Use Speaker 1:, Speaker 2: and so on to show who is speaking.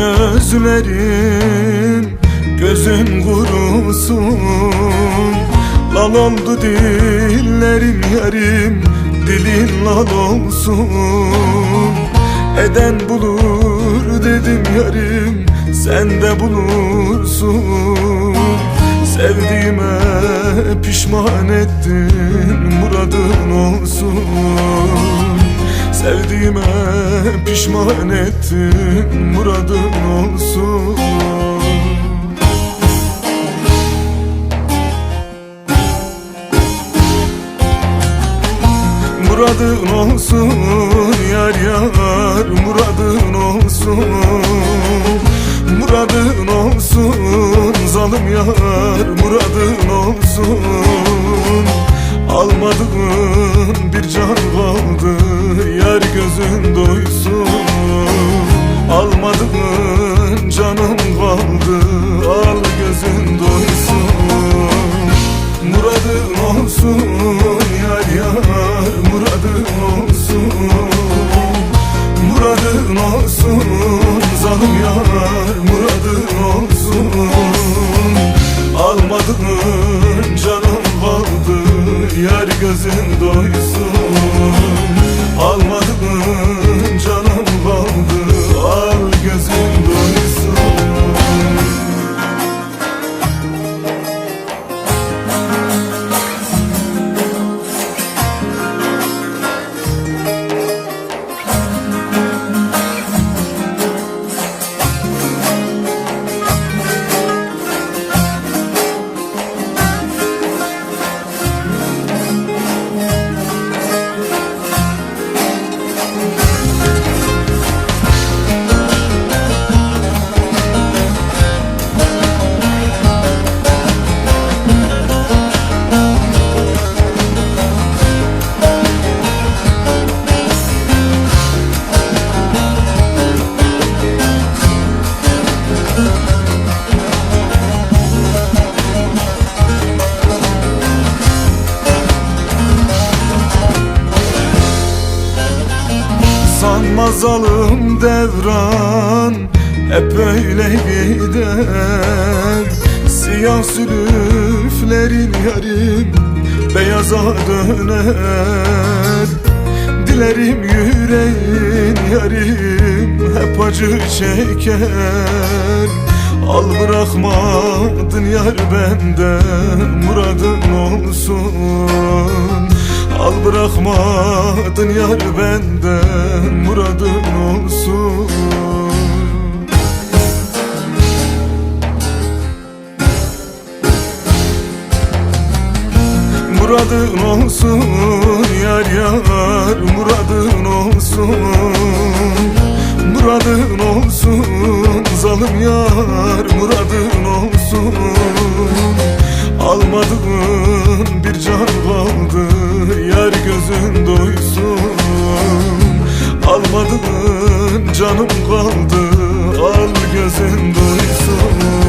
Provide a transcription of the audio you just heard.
Speaker 1: sözlerin Gözün kurusun. Lal oldu dillerim yarim Dilin lal olsun. Eden bulur dedim yarim Sen de bulursun. Sevdiğime pişman ettin Muradın olsun Sevdiğime pişman ettin Muradın olsun. Muradın olsun yar yar Muradın olsun. Muradın olsun zalim yar Muradın olsun Almadığın bir can kaldı Yar gözün doysun. Almadığın canım kaldı Al gözün doysun. Muradın olsun yar yar Muradın olsun. Muradın olsun zalim yar Muradın olsun. Almadığın canım kaldı Yar gözün doysun. Almadığın canım Sanmaz alım devran Hep öyle gider Siyah sülüflerin yarim Beyaza döner. Dilerim yüreğin yarim Hep acı çeker. Al bırakmadın yar benden Muradın olsun Al bırakmadın yar benden Muradın olsun. Muradın olsun yar yar Muradın olsun. Muradın olsun zalim yar Muradın olsun. Almadığın bir can kaldı Yar gözün doysun Almadığın canım kaldı. Al gözün doysun